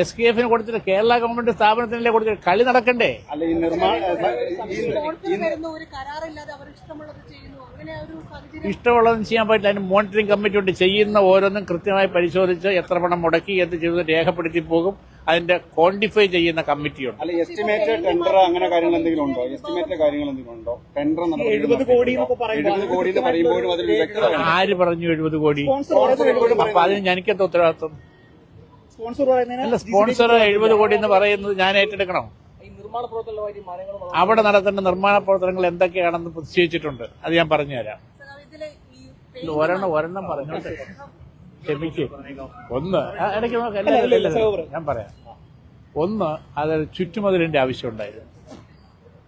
S K എഫിന് കൊടുത്തിട്ട് Kerala government സ്ഥാപനത്തിനല്ലേ കൊടുത്തിട്ട് കളി നടക്കണ്ടേ? അല്ല ഈ നിർമ്മാണം ഈ സ്പോൺസർ ഒരു കരാറില്ലാതെ അവർ ചെയ്യുന്നു. അങ്ങനെ ഒരു സാഹചര്യം ഇഷ്ടമുള്ളതും ചെയ്യാൻ പറ്റില്ല. അതിന് മോണിറ്ററിംഗ് കമ്മിറ്റി ഉണ്ട്. ചെയ്യുന്ന ഓരോന്നും കൃത്യമായി പരിശോധിച്ച് എത്ര പണം മുടക്കി എന്ത് ചെയ്തു രേഖപ്പെടുത്തി പോകും. അതിന്റെ ക്വാണ്ടിഫൈ ചെയ്യുന്ന കമ്മിറ്റിയുണ്ട്. അല്ല എസ്റ്റിമേറ്റഡ് ടെൻഡർ അങ്ങനെ കാര്യങ്ങൾ എന്തെങ്കിലും ഉണ്ടോ? എസ്റ്റിമേറ്റഡ് കാര്യങ്ങൾ എന്തെങ്കിലും ഉണ്ടോ? ടെൻഡർ എഴുപത് കോടി കോടി പറയുമ്പോഴും ആര് പറഞ്ഞു എഴുപത് കോടി? അപ്പൊ അതിന് എനിക്കെന്താ ഉത്തരവാദിത്വം? അല്ല സ്പോൺസർ എഴുപത് കോടി എന്ന് പറയുന്നത് ഞാൻ ഏറ്റെടുക്കണം. അവിടെ നടത്തേണ്ട നിർമ്മാണ പ്രവർത്തനങ്ങൾ എന്തൊക്കെയാണെന്ന് നിശ്ചയിച്ചിട്ടുണ്ട് അത് ഞാൻ പറഞ്ഞുതരാം ഒരെണ്ണം ഒരെണ്ണം പറഞ്ഞു ക്ഷമിക്ക്. ഒന്ന് ഇടയ്ക്ക് നോക്ക്. ഞാൻ പറയാം. ഒന്ന് അത് ചുറ്റുമതിലിന്റെ ആവശ്യമുണ്ടായിരുന്നു.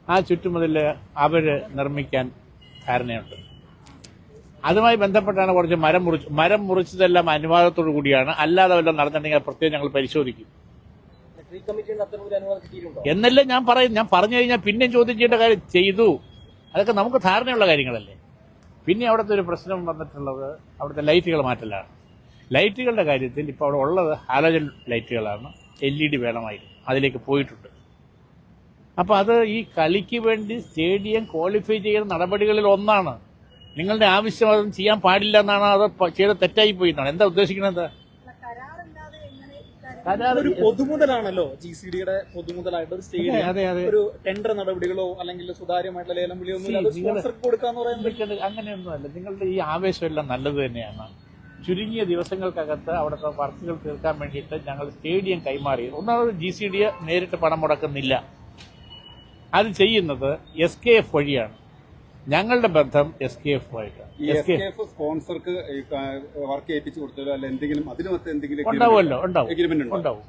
ആ ചുറ്റുമതിൽ അവർ നിർമ്മിക്കാൻ ധാരണയുണ്ട്. അതുമായി ബന്ധപ്പെട്ടാണ് കുറച്ച് മരം മുറിച്ച് മരം മുറിച്ചതെല്ലാം അനുവാദത്തോടു കൂടിയാണ്. അല്ലാതെ വല്ലതും നടന്നിട്ടുണ്ടെങ്കിൽ പ്രത്യേകം ഞങ്ങൾ പരിശോധിക്കും. എന്നല്ല ഞാൻ പറയും ഞാൻ പറഞ്ഞു കഴിഞ്ഞാൽ പിന്നെ ചോദ്യം ചെയ്യേണ്ട കാര്യം ചെയ്തു. അതൊക്കെ നമുക്ക് ധാരണയുള്ള കാര്യങ്ങളല്ലേ. പിന്നെ അവിടുത്തെ ഒരു പ്രശ്നം വന്നിട്ടുള്ളത് അവിടുത്തെ ലൈറ്റുകൾ മാറ്റലാണ്. ലൈറ്റുകളുടെ കാര്യത്തിൽ ഇപ്പോൾ അവിടെ ഉള്ളത് ഹാലോജൻ ലൈറ്റുകളാണ്. എൽ ഇ ഡി വേണമായിരുന്നു. അതിലേക്ക് പോയിട്ടുണ്ട്. അപ്പോൾ അത് ഈ കളിക്ക് വേണ്ടി സ്റ്റേഡിയം ക്വാളിഫൈ ചെയ്യുന്ന നടപടികളിൽ ഒന്നാണ്. നിങ്ങളുടെ ആവശ്യം അതൊന്നും ചെയ്യാൻ പാടില്ല എന്നാണ് അത് ചെയ്ത തെറ്റായി പോയി എന്നാണ്. എന്താ ഉദ്ദേശിക്കുന്നത്? അല്ല, ഒരു പൊതുമുതലാണല്ലോ ജി സി ഡിയുടെ പൊതുമുതലായിട്ട് ഒരു സ്റ്റേഡിയം ഒരു ടെൻഡർ നടപടികളോ അല്ലെങ്കിൽ സുതാര്യമായിട്ടുള്ള ലേലം വിളിയോ ഒന്നും കൊടുക്കാന്ന് പറയുന്നത് നിങ്ങൾക്കത് അങ്ങനെയൊന്നുമല്ല. നിങ്ങളുടെ ഈ ആവേശമെല്ലാം നല്ലത് തന്നെയാണ്. ചുരുങ്ങിയ ദിവസങ്ങൾക്കകത്ത് അവിടുത്തെ വർക്കുകൾ തീർക്കാൻ വേണ്ടിയിട്ട് ഞങ്ങൾ സ്റ്റേഡിയം കൈമാറി. ഒന്നാമത് ജി സി ഡി നേരിട്ട് പണം മുടക്കുന്നില്ല. അത് ചെയ്യുന്നത് എസ് കെ എഫ് വഴിയാണ്. ഞങ്ങളുടെ ബന്ധം എസ് കെ എഫ് ആയിട്ടാണ് ഈ S S K K F സ്പോൺസർക്ക് work ഏൽപ്പിച്ചു കൊടുത്തോ അല്ല എന്തെങ്കിലും അതിനകത്ത് എന്തെങ്കിലും ഉണ്ടാവുമല്ലോ ഉണ്ടാവും. എഗ്രിമെന്റ് ഉണ്ടോ? ഉണ്ടാവും.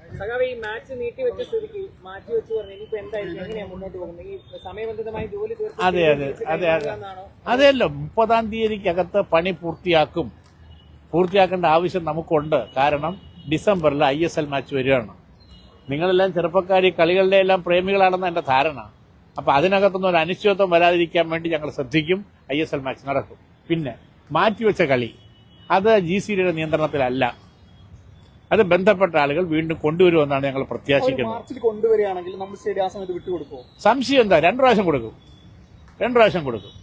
ഈ മാച്ച് നീട്ടി വെച്ച സ്ഥിതിക്ക് മാറ്റി വെച്ച് പറഞ്ഞു ഇനിയിപ്പോ എന്തായിരിക്കും? എങ്ങനെയാണ് മുന്നോട്ട് പോകുന്നത്? ഈ സമയബന്ധിതമായി ജോലി അതെ അതെ അതെ അതെ. അതെയല്ലോ മുപ്പതാം തീയതിക്കകത്ത് പണി പൂർത്തിയാക്കും. പൂർത്തിയാക്കേണ്ട ആവശ്യം നമുക്കുണ്ട്. കാരണം ഡിസംബറിൽ ഐ എസ് എൽ മാച്ച് വരികയാണ്. നിങ്ങളെല്ലാം ചെറുപ്പക്കാരി കളികളുടെ എല്ലാം പ്രേമികളാണെന്ന് എന്റെ ധാരണ. അപ്പൊ അതിനകത്തുനിന്ന് ഒരു അനിശ്ചിതത്വം വരാതിരിക്കാൻ വേണ്ടി ഞങ്ങൾ ശ്രദ്ധിക്കും. ഐ എസ് എൽ മാച്ച് നടക്കും. പിന്നെ മാറ്റിവെച്ച കളി. അത് ജി സി ഡിയുടെ നിയന്ത്രണത്തിലല്ല. അത് ബന്ധപ്പെട്ട ആളുകൾ വീണ്ടും കൊണ്ടുവരുമെന്നാണ് ഞങ്ങൾ പ്രത്യാശിക്കുന്നത്. കൊണ്ടുവരികയാണെങ്കിൽ നമ്മൾ ആ സമയത്ത് സംശയം എന്താ? രണ്ടു പ്രാവശ്യം കൊടുക്കും. രണ്ടു പ്രാവശ്യം കൊടുക്കും.